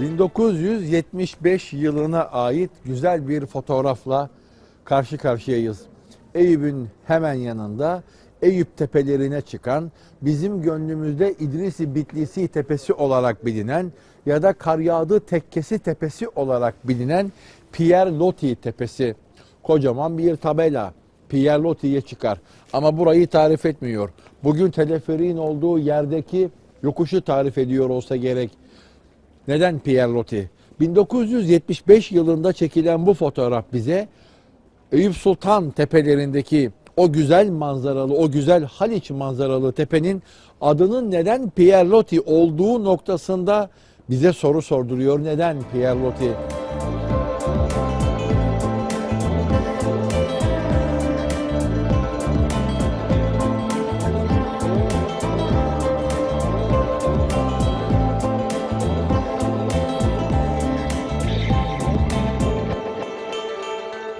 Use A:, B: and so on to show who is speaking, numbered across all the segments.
A: 1975 yılına ait güzel bir fotoğrafla karşı karşıyayız. Eyüp'ün hemen yanında Eyüp tepelerine çıkan, bizim gönlümüzde İdrisi Bitlisi tepesi olarak bilinen ya da Karyağdı Tekkesi tepesi olarak bilinen Pierre Loti tepesi. Kocaman bir tabela Pierre Loti'ye çıkar. Ama burayı tarif etmiyor. Bugün teleferiğin olduğu yerdeki yokuşu tarif ediyor olsa gerek. Neden Pierre Loti? 1975 yılında çekilen bu fotoğraf bize Eyüp Sultan tepelerindeki o güzel manzaralı, o güzel Haliç manzaralı tepenin adının neden Pierre Loti olduğu noktasında bize soru sorduruyor. Neden Pierre Loti?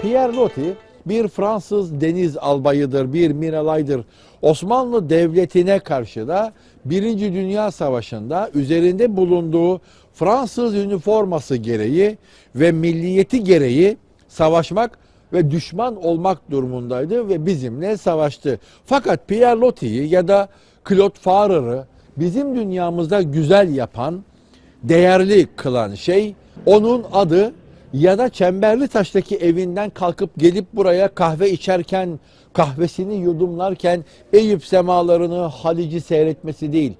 A: Pierre Loti bir Fransız deniz albayıdır, bir miralaydır. Osmanlı Devleti'ne karşı da Birinci Dünya Savaşı'nda üzerinde bulunduğu Fransız üniforması gereği ve milliyeti gereği savaşmak ve düşman olmak durumundaydı ve bizimle savaştı. Fakat Pierre Loti'yi ya da Claude Farrer'ı bizim dünyamızda güzel yapan, değerli kılan şey onun adı ya da Çemberli Taş'taki evinden kalkıp gelip buraya kahve içerken, kahvesini yudumlarken Eyüp semalarını, Halic'i seyretmesi değil.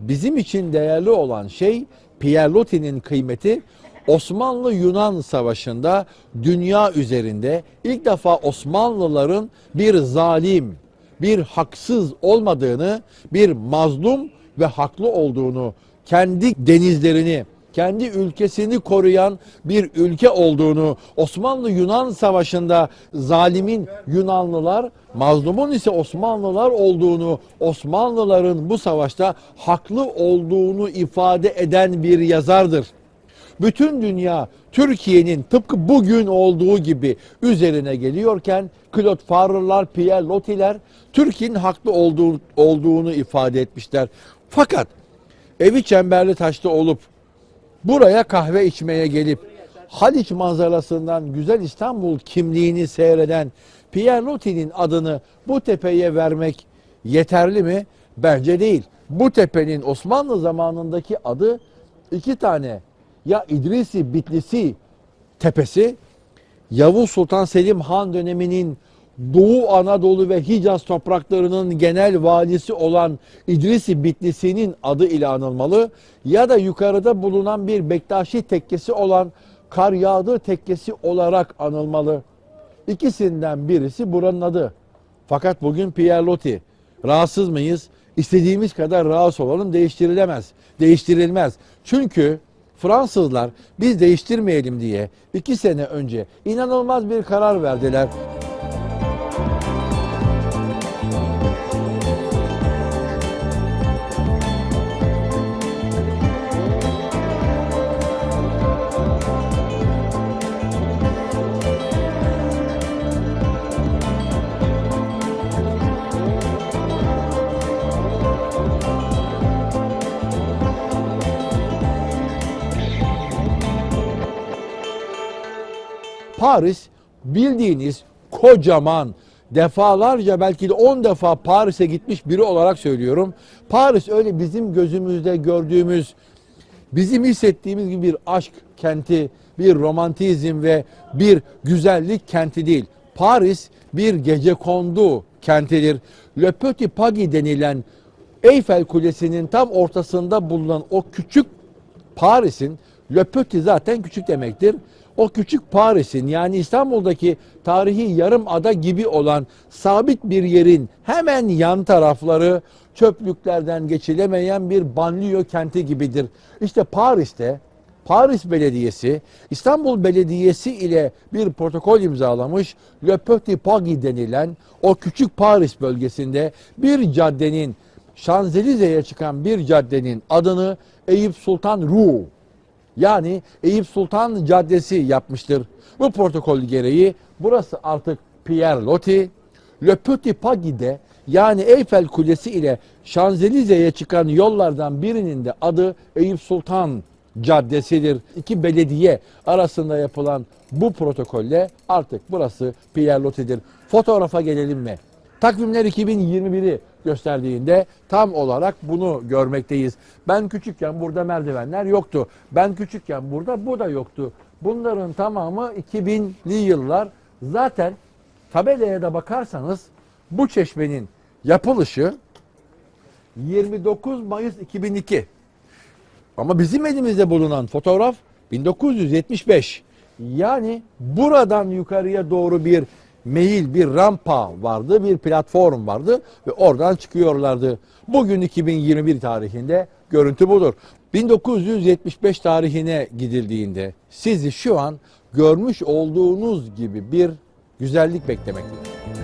A: Bizim için değerli olan şey Pierre Loti'nin kıymeti Osmanlı-Yunan Savaşı'nda dünya üzerinde ilk defa Osmanlıların bir zalim, bir haksız olmadığını, bir mazlum ve haklı olduğunu, kendi denizlerini, kendi ülkesini koruyan bir ülke olduğunu, Osmanlı-Yunan Savaşı'nda zalimin Yunanlılar, mazlumun ise Osmanlılar olduğunu, Osmanlıların bu savaşta haklı olduğunu ifade eden bir yazardır. Bütün dünya Türkiye'nin tıpkı bugün olduğu gibi üzerine geliyorken Claude Farrer'lar, Pierre Loti'ler Türkiye'nin haklı olduğu, olduğunu ifade etmişler. Fakat evi çemberli taşta olup buraya kahve içmeye gelip Haliç manzarasından güzel İstanbul kimliğini seyreden Pierre Loti'nin adını bu tepeye vermek yeterli mi? Bence değil. Bu tepenin Osmanlı zamanındaki adı iki tane ya İdrisi Bitlisi tepesi Yavuz Sultan Selim Han döneminin Doğu Anadolu ve Hicaz topraklarının genel valisi olan İdrisi Bitlisi'nin adı ile anılmalı ya da yukarıda bulunan bir Bektaşi tekkesi olan Karyağdı tekkesi olarak anılmalı. İkisinden birisi buranın adı. Fakat bugün Pierre Loti. Rahatsız mıyız? İstediğimiz kadar rahatsız olalım değiştirilemez. Değiştirilmez. Çünkü Fransızlar biz değiştirmeyelim diye iki sene önce inanılmaz bir karar verdiler. Paris bildiğiniz kocaman defalarca belki de 10 defa Paris'e gitmiş biri olarak söylüyorum. Paris öyle bizim gözümüzde gördüğümüz bizim hissettiğimiz gibi bir aşk kenti, bir romantizm ve bir güzellik kenti değil. Paris bir gecekondu kentidir. Le Petit Pagi denilen Eyfel Kulesi'nin tam ortasında bulunan o küçük Paris'in Le Petit zaten küçük demektir. O küçük Paris'in yani İstanbul'daki tarihi yarım ada gibi olan sabit bir yerin hemen yan tarafları çöplüklerden geçilemeyen bir banliyö kenti gibidir. İşte Paris'te Paris Belediyesi İstanbul Belediyesi ile bir protokol imzalamış Le Petit Pagi denilen o küçük Paris bölgesinde bir caddenin Şanzelize'ye çıkan bir caddenin adını Eyüp Sultan Rue yani Eyüp Sultan Caddesi yapmıştır. Bu protokol gereği burası artık Pierre Loti, Le Petit Pagis'de yani Eyfel Kulesi ile Şanzelize'ye çıkan yollardan birinin de adı Eyüp Sultan Caddesi'dir. İki belediye arasında yapılan bu protokolle artık burası Pierre Loti'dir. Fotoğrafa gelelim mi? Takvimler 2021'i gösterdiğinde tam olarak bunu görmekteyiz. Ben küçükken burada merdivenler yoktu. Ben küçükken burada bu da yoktu. Bunların tamamı 2000'li yıllar. Zaten tabelaya da bakarsanız bu çeşmenin yapılışı 29 Mayıs 2002. Ama bizim elimizde bulunan fotoğraf 1975. Yani buradan yukarıya doğru bir meyil, bir rampa vardı, bir platform vardı ve oradan çıkıyorlardı. Bugün 2021 tarihinde görüntü budur. 1975 tarihine gidildiğinde sizi şu an görmüş olduğunuz gibi bir güzellik beklemektedir.